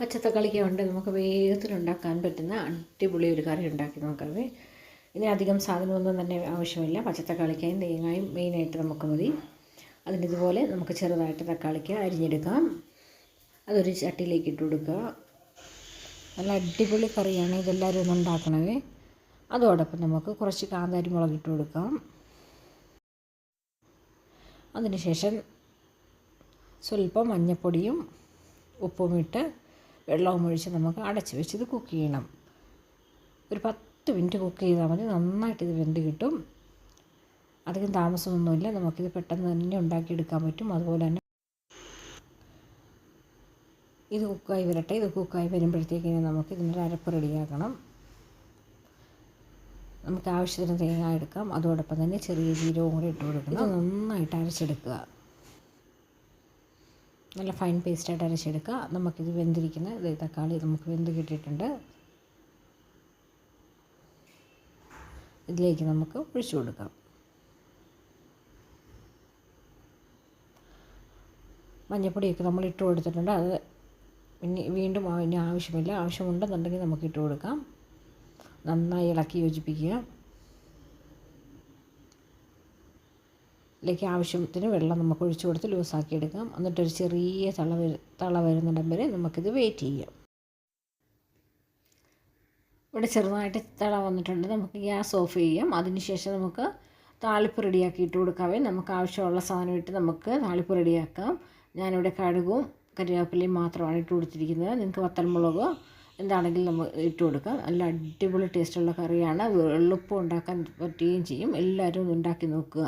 പച്ചത്തക്കളിക്ക ഉണ്ട് നമുക്ക് വേഗത്തിൽ ഉണ്ടാക്കാൻ പറ്റുന്ന അടിപൊളി ഒരു കറി ഉണ്ടാക്കി നോക്കാവേ. ഇതിനധികം സാധനമൊന്നും തന്നെ ആവശ്യമില്ല. പച്ചത്തക്കാളിക്കായും തേങ്ങായും മെയിനായിട്ട് നമുക്ക് മതി. അതിന് ഇതുപോലെ നമുക്ക് ചെറുതായിട്ട് തക്കാളിക്ക അരിഞ്ഞെടുക്കാം. അതൊരു ചട്ടിയിലേക്ക് ഇട്ട് കൊടുക്കുക. നല്ല അടിപൊളി കറിയാണ് ഇതെല്ലാവരും ഒന്ന് ഉണ്ടാക്കണവേ അതോടൊപ്പം നമുക്ക് കുറച്ച് കാന്താരി മുളക് ഇട്ട് കൊടുക്കാം. അതിനുശേഷം സ്വല്പം മഞ്ഞൾപ്പൊടിയും ഉപ്പും ഇട്ട് വെള്ളവും ഒഴിച്ച് നമുക്ക് അടച്ച് വെച്ച് ഇത് കുക്ക് ചെയ്യണം. ഒരു പത്ത് മിനിറ്റ് കുക്ക് ചെയ്താൽ മതി. നന്നായിട്ട് ഇത് വെന്ത് കിട്ടും. അധികം താമസമൊന്നുമില്ല. നമുക്കിത് പെട്ടെന്ന് തന്നെ ഉണ്ടാക്കിയെടുക്കാൻ പറ്റും. അതുപോലെ തന്നെ ഇത് കുക്കായി വരട്ടെ. ഇത് കുക്കായി വരുമ്പോഴത്തേക്കിന് നമുക്ക് ഇതിന്റെ അരപ്പ് റെഡിയാക്കണം. നമുക്ക് ആവശ്യത്തിന് തേങ്ങ എടുക്കാം. അതോടൊപ്പം തന്നെ ചെറിയ ജീരകവും കൂടി ഇട്ട് കൊടുക്കണം. നന്നായിട്ട് അരച്ചെടുക്കുക. നല്ല ഫൈൻ പേസ്റ്റായിട്ട് അരച്ചെടുക്കുക. നമുക്കിത് വെന്തിരിക്കുന്ന ഇത് തക്കാളി നമുക്ക് വെന്ത് കിട്ടിയിട്ടുണ്ട്. ഇതിലേക്ക് നമുക്ക് ഒഴിച്ചു കൊടുക്കാം. മഞ്ഞപ്പൊടിയൊക്കെ നമ്മൾ ഇട്ട് കൊടുത്തിട്ടുണ്ട്. അത് പിന്നെ വീണ്ടും അതിന് ആവശ്യമില്ല. ആവശ്യമുണ്ടെന്നുണ്ടെങ്കിൽ നമുക്ക് ഇട്ട് കൊടുക്കാം. നന്നായി ഇളക്കി യോജിപ്പിക്കുക. ഇതിലേക്ക് ആവശ്യത്തിന് വെള്ളം നമുക്ക് ഒഴിച്ചു കൊടുത്ത് ലൂസാക്കി എടുക്കാം. എന്നിട്ടൊരു ചെറിയ തള തള വരുന്നിടം വരെ നമുക്കിത് വെയിറ്റ് ചെയ്യാം. ഇവിടെ ചെറുതായിട്ട് തള വന്നിട്ടുണ്ട്. നമുക്ക് ഗ്യാസ് ഓഫ് ചെയ്യാം. അതിനുശേഷം നമുക്ക് താളിപ്പ് റെഡിയാക്കി ഇട്ട് കൊടുക്കാവേ. നമുക്ക് ആവശ്യമുള്ള സാധനം ഇട്ട് നമുക്ക് താളിപ്പ് റെഡിയാക്കാം. ഞാനിവിടെ കടുകും കറിവേപ്പിലയും മാത്രമാണ് ഇട്ട് കൊടുത്തിരിക്കുന്നത്. നിങ്ങൾക്ക് വത്തൽമുളകോ എന്താണെങ്കിലും നമ്മൾ ഇട്ട് കൊടുക്കാം. നല്ല അടിപൊളി ടേസ്റ്റുള്ള കറിയാണ്. എളുപ്പം ഉണ്ടാക്കാൻ പറ്റുകയും ചെയ്യും. എല്ലാവരും ഉണ്ടാക്കി നോക്കുക.